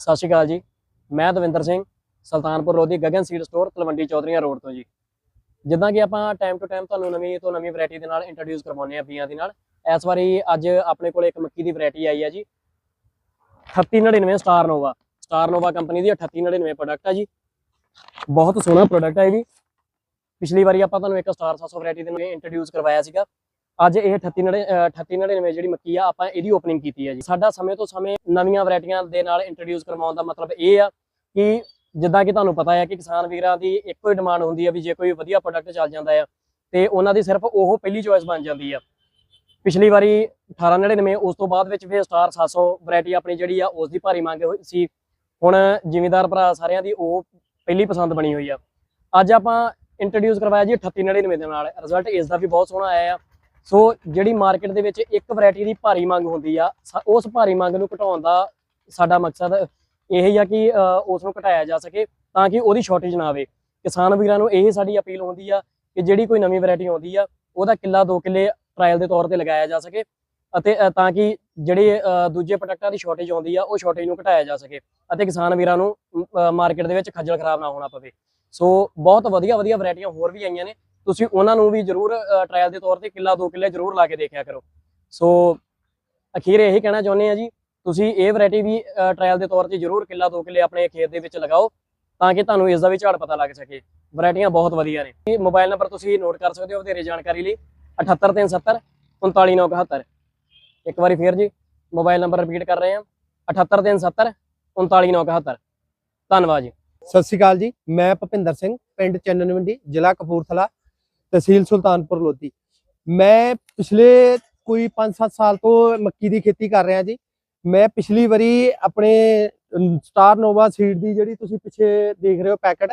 ਸਤਿ ਸ਼੍ਰੀ ਅਕਾਲ ਜੀ। ਮੈਂ Davinder Singh, Sultanpur Lodhi Gagan seed store, Talwandi Chaudharian road ਤੋਂ ਜੀ। ਜਿੱਦਾਂ ਕਿ ਆਪਾਂ ਟਾਈਮ ਟੂ ਟਾਈਮ ਤੁਹਾਨੂੰ ਨਵੀਂ ਤੋਂ ਨਵੀਂ ਵੈਰਾਈਟੀ ਦੇ ਨਾਲ ਇੰਟਰੋਡਿਊਸ ਕਰਵਾਉਂਦੇ ਆ ਬੀਆਂ ਦੇ ਨਾਲ। ਇਸ ਵਾਰੀ ਅੱਜ ਆਪਣੇ ਕੋਲ ਇੱਕ ਮੱਕੀ ਦੀ ਵੈਰਾਈਟੀ ਆਈ ਹੈ ਜੀ। 3899 star nova star nova company ਦੀ 3899 ਪ੍ਰੋਡਕਟ ਆ ਜੀ। ਬਹੁਤ ਸੋਹਣਾ ਪ੍ਰੋਡਕਟ ਹੈ ਇਹ ਵੀ। ਪਿਛਲੀ ਵਾਰੀ ਆਪਾਂ ਤੁਹਾਨੂੰ ਇੱਕ ਸਟਾਰ 700 ਵੈਰਾਈਟੀ ਦੇ ਨਾਲ ਇੰਟਰੋਡਿਊਸ ਕਰਵਾਇਆ ਸੀਗਾ। ਅੱਜ ਇਹ 3899 3899 ਜਿਹੜੀ ਮੱਕੀ ਆ, ਆਪਾਂ ਇਹਦੀ ਓਪਨਿੰਗ ਕੀਤੀ ਹੈ ਜੀ। ਸਾਡਾ ਸਮੇਂ ਤੋਂ ਸਮੇਂ ਨਵੀਆਂ ਵੈਰਾਈਟੀਆਂ ਦੇ ਨਾਲ ਇੰਟਰੋਡਿਊਸ ਕਰਵਾਉਣ ਦਾ ਮਤਲਬ ਇਹ ਆ ਕਿ ਜਿੱਦਾਂ ਕਿ ਤੁਹਾਨੂੰ ਪਤਾ ਹੈ ਕਿ ਕਿਸਾਨ ਵੀਰਾਂ ਦੀ ਇੱਕੋ ਹੀ ਡਿਮਾਂਡ ਹੁੰਦੀ ਹੈ ਵੀ ਜੇ ਕੋਈ ਵਧੀਆ ਪ੍ਰੋਡਕਟ ਚੱਲ ਜਾਂਦਾ ਆ, ਤੇ ਉਹਨਾਂ ਦੀ ਸਿਰਫ ਉਹ ਪਹਿਲੀ ਚੋਇਸ ਬਣ ਜਾਂਦੀ ਆ। ਪਿਛਲੀ ਵਾਰੀ 1899 ਉਸ ਤੋਂ ਬਾਅਦ ਵਿੱਚ ਫਿਰ ਸਟਾਰ 700 ਵੈਰਾਈਟੀ ਆਪਣੀ ਜਿਹੜੀ ਆ, ਉਸ ਦੀ ਭਾਰੀ ਮੰਗ ਹੋਈ ਸੀ। ਹੁਣ ਜ਼ਿਮੀਂਦਾਰ ਭਰਾ ਸਾਰਿਆਂ ਦੀ ਉਹ ਪਹਿਲੀ ਪਸੰਦ ਬਣੀ ਹੋਈ ਆ। ਅੱਜ ਆਪਾਂ ਇੰਟਰੋਡਿਊਸ ਕਰਵਾਇਆ ਜੀ 3899 ਦੇ ਨਾਲ। ਰਿਜ਼ਲਟ ਇਸ ਦਾ ਵੀ ਬਹੁਤ ਸੋਹਣਾ ਆਇਆ ਆ। ਸੋ ਜਿਹੜੀ ਮਾਰਕੀਟ ਦੇ ਵਿੱਚ ਇੱਕ ਵੈਰਾਈਟੀ ਦੀ ਭਾਰੀ ਮੰਗ ਹੁੰਦੀ ਆ ਸ- ਉਸ ਭਾਰੀ ਮੰਗ ਨੂੰ ਘਟਾਉਣ ਦਾ ਸਾਡਾ ਮਕਸਦ ਇਹ ਹੀ ਆ ਕਿ ਅ, ਉਸ ਨੂੰ ਘਟਾਇਆ ਜਾ ਸਕੇ ਤਾਂ ਕਿ ਉਹਦੀ ਸ਼ਾਰਟੇਜ ਨਾ ਆਵੇ। ਕਿਸਾਨ ਵੀਰਾਂ ਨੂੰ ਇਹ ਸਾਡੀ ਅਪੀਲ ਹੁੰਦੀ ਆ ਕਿ ਜਿਹੜੀ ਕੋਈ ਨਵੀਂ ਵੈਰਾਈਟੀ ਆਉਂਦੀ ਆ ਉਹਦਾ ਕਿੱਲਾ ਦੋ ਕਿੱਲੇ ਟ੍ਰਾਇਲ ਦੇ ਤੌਰ ਤੇ ਲਗਾਇਆ ਜਾ ਸਕੇ ਅਤੇ ਤਾਂ ਕਿ ਜਿਹੜੇ ਦੂਜੇ ਪ੍ਰੋਡਕਟਾਂ ਦੀ ਸ਼ਾਰਟੇਜ ਆਉਂਦੀ ਆ ਉਹ ਸ਼ਾਰਟੇਜ ਨੂੰ ਘਟਾਇਆ ਜਾ ਸਕੇ ਅਤੇ ਕਿਸਾਨ ਵੀਰਾਂ ਨੂੰ ਮਾਰਕੀਟ ਦੇ ਵਿੱਚ ਖੱਜਲ ਖਰਾਬ ਨਾ ਹੋਣਾ ਪਵੇ। ਸੋ ਬਹੁਤ ਵਧੀਆ ਵਧੀਆ ਵੈਰਾਈਟੀਆਂ ਹੋਰ ਵੀ ਆਈਆਂ ਨੇ ਤੁਸੀਂ ਉਹਨਾਂ ਨੂੰ ਵੀ ਜਰੂਰ ਟ੍ਰਾਇਲ ਦੇ ਤੌਰ ਤੇ ਕਿੱਲਾ ਦੋ ਕਿੱਲੇ ਜਰੂਰ ਲਾ ਕੇ ਦੇਖਿਆ ਕਰੋ। ਸੋ ਅਖੀਰ ਇਹ ਕਹਿਣਾ ਚਾਹੁੰਦੇ ਆ ਜੀ, ਤੁਸੀਂ ਇਹ ਵੈਰਾਈਟੀ ਵੀ ਟ੍ਰਾਇਲ ਦੇ ਤੌਰ ਤੇ ਜਰੂਰ ਕਿੱਲਾ ਦੋ ਕਿੱਲੇ ਆਪਣੇ ਖੇਤ ਦੇ ਵਿੱਚ ਲਗਾਓ ਤਾਂ ਕਿ ਤੁਹਾਨੂੰ ਇਸ ਦਾ ਵੀ ਝਾੜ ਪਤਾ ਲੱਗ ਸਕੇ। ਵੈਰਾਈਟੀਆਂ ਬਹੁਤ ਵਧੀਆ ਨੇ। ਇਹ ਮੋਬਾਈਲ ਨੰਬਰ ਤੁਸੀਂ ਨੋਟ ਕਰ ਸਕਦੇ ਹੋ ਵਧੇਰੇ ਜਾਣਕਾਰੀ ਲਈ। 78370 39971 ਇੱਕ ਵਾਰੀ ਫੇਰ ਜੀ ਮੋਬਾਈਲ ਨੰਬਰ ਰਿਪੀਟ ਕਰ ਰਹੇ ਹਾਂ। 78370 39971 ਧੰਨਵਾਦ ਜੀ। ਸਤਿ ਸ਼੍ਰੀ ਅਕਾਲ ਜੀ, ਮੈਂ ਭਪਿੰਦਰ ਸਿੰਘ, ਪਿੰਡ ਚੰਨਨ ਮੰਡੀ ਜ਼ਿਲ੍ਹਾ ਕਪੂਰਥਲਾ। ਤਹਿਸੀਲ ਸੁਲਤਾਨਪੁਰ ਲੋਧੀ। ਮੈਂ ਪਿਛਲੇ ਕੋਈ 5-7 ਸਾਲ ਤੋਂ ਮੱਕੀ ਦੀ ਖੇਤੀ ਕਰ ਰਿਹਾ ਜੀ। ਮੈਂ ਪਿਛਲੀ ਵਾਰੀ ਆਪਣੇ ਅਮ, ਸਟਾਰ ਨੋਵਾ ਸੀਡ ਦੀ ਜਿਹੜੀ ਤੁਸੀਂ ਪਿੱਛੇ ਦੇਖ ਰਹੇ ਹੋ ਪੈਕਟ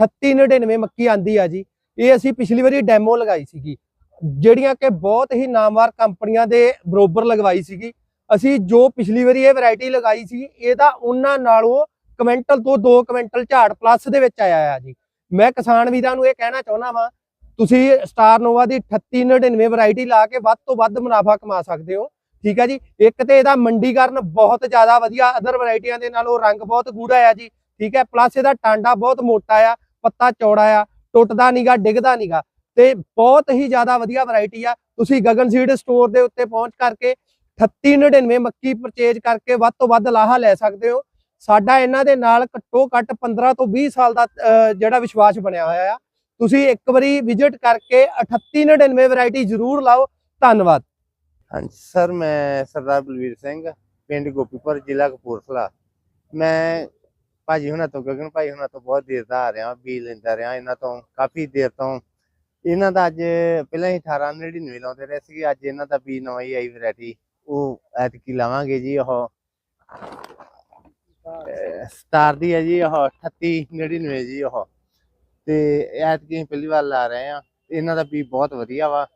3899 ਮੱਕੀ ਆਂਦੀ ਆ ਜੀ। ਇਹ ਅਸੀਂ ਪਿਛਲੀ ਵਾਰੀ ਡੈਮੋ ਲਗਾਈ ਸੀਗੀ। ਜਿਹੜੀਆਂ ਕਿ ਬਹੁਤ ਹੀ ਨਾਮਵਾਰ ਕੰਪਨੀਆਂ ਦੇ ਬਰੋਬਰ ਲਗਵਾਈ ਸੀਗੀ। ਅਸੀਂ ਜੋ ਪਿਛਲੀ ਵਾਰੀ ਇਹ ਵੈਰਾਈਟੀ ਲਗਾਈ ਸੀ ਇਹਦਾ ਉਹਨਾਂ ਨਾਲੋਂ ਕੁਇੰਟਲ ਤੋਂ 2 ਕੁਇੰਟਲ ਝਾੜ ਪਲੱਸ ਦੇ ਵਿੱਚ ਆਇਆ ਆ ਜੀ। ਮੈਂ ਕਿਸਾਨ ਵੀਰਾਂ ਨੂੰ ਇਹ ਕਹਿਣਾ ਚਾਹੁੰਦਾ ਵਾਂ ਤੁਸੀਂ ਸਟਾਰ ਨੋਵਾ ਦੀ 3899 ਵੈਰਾਈਟੀ ਲਾ ਕੇ ਵੱਧ ਤੋਂ ਵੱਧ ਮੁਨਾਫਾ ਕਮਾ ਸਕਦੇ ਹੋ। ਠੀਕ ਹੈ ਜੀ? ਇੱਕ ਤੇ ਇਹਦਾ ਮੰਡੀਕਰਨ ਬਹੁਤ ਜ਼ਿਆਦਾ ਵਧੀਆ ਅਦਰ ਵੈਰਾਈਟੀਆਂ ਦੇ ਨਾਲੋਂ ਰੰਗ ਬਹੁਤ ਗੂੜਾ ਆ ਜੀ। ਠੀਕ ਹੈ ਪਲੱਸ ਇਹਦਾ ਟਾਂਡਾ ਬਹੁਤ ਮੋਟਾ ਆ ਪੱਤਾ ਚੌੜਾ ਆ ਟੁੱਟਦਾ ਨਹੀਂਗਾ ਡਿੱਗਦਾ ਨਹੀਂਗਾ ਤੇ ਬਹੁਤ ਹੀ ਜ਼ਿਆਦਾ ਵਧੀਆ ਵੈਰਾਈਟੀ ਆ। ਤੁਸੀਂ ਗਗਨ ਸੀਡ ਸਟੋਰ ਦੇ ਉੱਤੇ ਪਹੁੰਚ ਕਰਕੇ 3899 ਮੱਕੀ ਪਰਚੇਜ ਕਰਕੇ ਵੱਧ ਤੋਂ ਵੱਧ ਲਾਹਾ ਲੈ ਸਕਦੇ ਹੋ। ਸਾਡਾ ਇਹਨਾਂ ਦੇ ਨਾਲ ਘੱਟੋ ਘੱਟ 15 ਤੋਂ 20 ਸਾਲ ਦਾ ਅਹ, ਜਿਹੜਾ ਵਿਸ਼ਵਾਸ ਬਣਿਆ ਹੋਇਆ ਆ। ਤੁਸੀਂ ਇੱਕ ਵਾਰੀ ਵਿਜ਼ਿਟ ਕਰਕੇ 3899 ਵੈਰਾਈਟੀ ਜ਼ਰੂਰ ਲਾਓ। ਧੰਨਵਾਦ। ਹਾਂਜੀ, ਸਰ, ਮੈਂ ਸਰਦਾਰ ਬਲਵੀਰ ਸਿੰਘ, ਪਿੰਡ ਗੋਪੀਪੁਰ, ਜ਼ਿਲ੍ਹਾ ਕਪੂਰਥਲਾ। ਮੈਂ ਭਾਜੀ ਹੁਣਾਂ ਤੋਂ, ਗਗਨ ਭਾਈ ਹੁਣਾਂ ਤੋਂ ਬਹੁਤ ਦੇਰ ਦਾ ਆ ਰਿਹਾ ਬੀ ਲੈਂਦਾ ਰਿਹਾ। ਇਹਨਾਂ ਤੋਂ ਕਾਫੀ ਦੇਰ ਤੋਂ। ਇਹਨਾਂ ਦਾ ਅੱਜ ਪਹਿਲਾਂ ਹੀ 1899 ਲਾਉਂਦੇ ਰਹੇ ਸੀਗੇ। ਅੱਜ ਇਹਨਾਂ ਦਾ ਬੀ ਨਵਾਂ ਹੀ ਆਈ ਵੈਰਾਈਟੀ ਉਹ ਐਤਕੀ ਲਾਵਾਂਗੇ ਜੀ, ਉਹ ਅਹ ਸਟਾਰ ਦੀ ਹੈ ਜੀ, ਉਹ 3899 ਜੀ, ਉਹ। ਤੇ ਐਤਕੀ ਪਹਿਲੀ ਵਾਰ ਲਾ ਰਹੇ ਆ ਇਹਨਾਂ ਦਾ ਬੀ ਬਹੁਤ ਵਧੀਆ ਵਾ।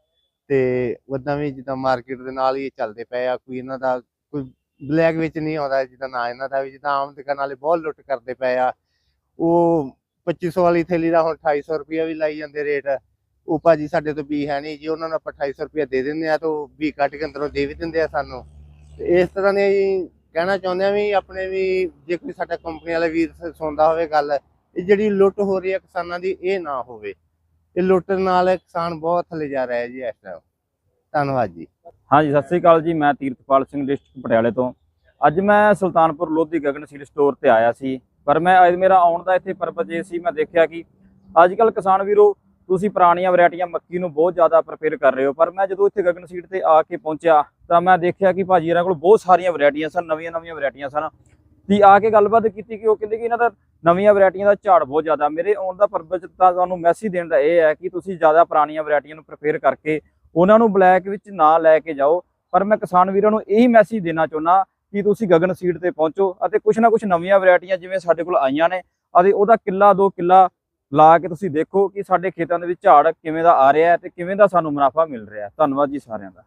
ਤੇ ਉਦਾਂ ਵੀ ਜਿੱਦਾਂ ਮਾਰਕੀਟ ਦੇ ਨਾਲ ਹੀ ਚੱਲਦੇ ਪਏ ਆ। ਕੋਈ ਇਹਨਾਂ ਦਾ ਕੋਈ ਬਲੈਕ ਵਿੱਚ ਨਹੀਂ ਆਉਂਦਾ, ਜਿੱਦਾਂ ਨਾ ਇਹਨਾਂ ਦਾ ਵੀ। ਜਿੱਦਾਂ ਆਮ ਦੁਕਾਨ ਵਾਲੇ ਬਹੁਤ ਲੁੱਟ ਕਰਦੇ ਪਏ ਆ। ਉਹ 2500 ਵਾਲੀ ਥੈਲੀ ਦਾ ਹੁਣ 2800 ਰੁਪਇਆ ਵੀ ਲਾਈ ਜਾਂਦੇ ਰੇਟ। ਉਹ ਭਾਜੀ ਸਾਡੇ ਤੋਂ ਵੀ ਹੈ ਨਹੀਂ ਜੀ। ਉਹਨਾਂ ਨੂੰ ਆਪਾਂ 2800 ਰੁਪਇਆ ਦੇ ਦਿੰਦੇ ਆ ਤਾਂ ਉਹ ਵੀ ਕੱਟ ਕੇ ਅੰਦਰੋਂ ਦੇ ਵੀ ਦਿੰਦੇ ਆ ਸਾਨੂੰ। ਤੇ ਇਸ ਤਰ੍ਹਾਂ ਦੇ ਅਸੀਂ ਕਹਿਣਾ ਚਾਹੁੰਦੇ ਆ ਵੀ ਆਪਣੇ ਵੀ ਜੇ ਕੋਈ ਸਾਡਾ ਕੰਪਨੀ ਵਾਲਾ ਵੀਰ ਸੁਣਦਾ ਹੋਵੇ ਗੱਲ ਇਹ ਜਿਹੜੀ ਲੁੱਟ ਹੋ ਰਹੀ ਹੈ ਕਿਸਾਨਾਂ ਦੀ, ਇਹ ਨਾ ਹੋਵੇ। ਇਹ ਲੁੱਟ ਨਾਲ ਕਿਸਾਨ ਬਹੁਤ ਥੱਲੇ ਜਾ ਰਿਹਾ ਹੈ ਜੀ ਇਸ ਟਾਈਮ ਧੰਨਵਾਦ ਜੀ। ਹਾਂਜੀ, ਸਤਿ ਸ੍ਰੀ ਅਕਾਲ ਜੀ। ਮੈਂ ਤੀਰਥਪਾਲ ਸਿੰਘ ਡਿਸਟ੍ਰਿਕਟ ਪਟਿਆਲੇ ਤੋਂ। ਅੱਜ ਮੈਂ ਸੁਲਤਾਨਪੁਰ ਲੋਧੀ ਗਗਨਸੀਡ ਸਟੋਰ ਤੇ ਆਇਆ ਸੀ। ਪਰ ਮੈਂ ਅੱਜ ਮੇਰਾ ਆਉਣ ਦਾ ਇੱਥੇ ਪਰਪਸ ਇਹ ਸੀ, ਮੈਂ ਦੇਖਿਆ ਕਿ ਅੱਜ ਕੱਲ ਕਿਸਾਨ ਵੀਰੋ, ਤੁਸੀਂ ਪੁਰਾਣੀਆਂ ਵੈਰਾਈਟੀਆਂ ਮੱਕੀ ਨੂੰ ਬਹੁਤ ਜ਼ਿਆਦਾ ਪ੍ਰਪੇਅਰ ਕਰ ਰਹੇ ਹੋ। ਪਰ ਮੈਂ ਜਦੋਂ ਇੱਥੇ ਗਗਨ ਸੀਡ ਤੇ ਆ ਕੇ ਪਹੁੰਚਿਆ, ਤਾਂ ਮੈਂ ਦੇਖਿਆ ਕਿ ਭਾਜੀ, ਇਹਨਾਂ ਕੋਲ ਬਹੁਤ ਸਾਰੀਆਂ ਵੈਰਾਈਟੀਆਂ ਸਨ ਨਵੀਆਂ ਨਵੀਆਂ ਵੈਰਾਈਟੀਆਂ ਸਨ। ਤੇ ਆ ਕੇ ਗੱਲਬਾਤ ਕੀਤੀ ਕਿ ਉਹ ਕਹਿੰਦੇ ਕਿ ਇਹਨਾਂ ਦਾ ਨਵੀਆਂ ਵੈਰਾਈਟੀਆਂ ਦਾ ਝਾੜ ਬਹੁਤ ਜ਼ਿਆਦਾ। ਮੇਰੇ ਆਉਣ ਦਾ ਪਰਪਸ ਤਾਂ ਤੁਹਾਨੂੰ ਮੈਸੇਜ ਦੇਣ ਦਾ ਇਹ ਹੈ ਕਿ ਤੁਸੀਂ ਜ਼ਿਆਦਾ ਪੁਰਾਣੀਆਂ ਵੈਰਾਈਟੀਆਂ ਨੂੰ ਪ੍ਰਪੇਅਰ ਕਰਕੇ ਉਹਨਾਂ ਨੂੰ ਬਲੈਕ ਵਿੱਚ ਨਾ ਲੈ ਕੇ ਜਾਓ। ਪਰ ਮੈਂ ਕਿਸਾਨ ਵੀਰਾਂ ਨੂੰ ਇਹੀ ਮੈਸੇਜ ਦੇਣਾ ਚਾਹੁੰਦਾ ਕਿ ਤੁਸੀਂ ਗਗਨ ਸੀਟ ਤੇ ਪਹੁੰਚੋ ਅਤੇ ਕੁਝ ਨਾ ਕੁਝ ਨਵੀਆਂ ਵੈਰਾਈਟੀਆਂ ਜਿਵੇਂ ਸਾਡੇ ਕੋਲ ਆਈਆਂ ਨੇ ਅਤੇ ਉਹਦਾ ਕਿੱਲਾ ਦੋ ਕਿੱਲਾ ਲਾ ਕੇ ਤੁਸੀਂ ਦੇਖੋ ਕਿ ਸਾਡੇ ਖੇਤਾਂ ਦੇ ਵਿੱਚ ਝਾੜ ਕਿਵੇਂ ਦਾ ਆ ਰਿਹਾ ਹੈ ਤੇ ਕਿਵੇਂ ਦਾ ਸਾਨੂੰ ਮੁਨਾਫਾ ਮਿਲ ਰਿਹਾ ਹੈ। ਧੰਨਵਾਦ ਜੀ ਸਾਰਿਆਂ ਦਾ।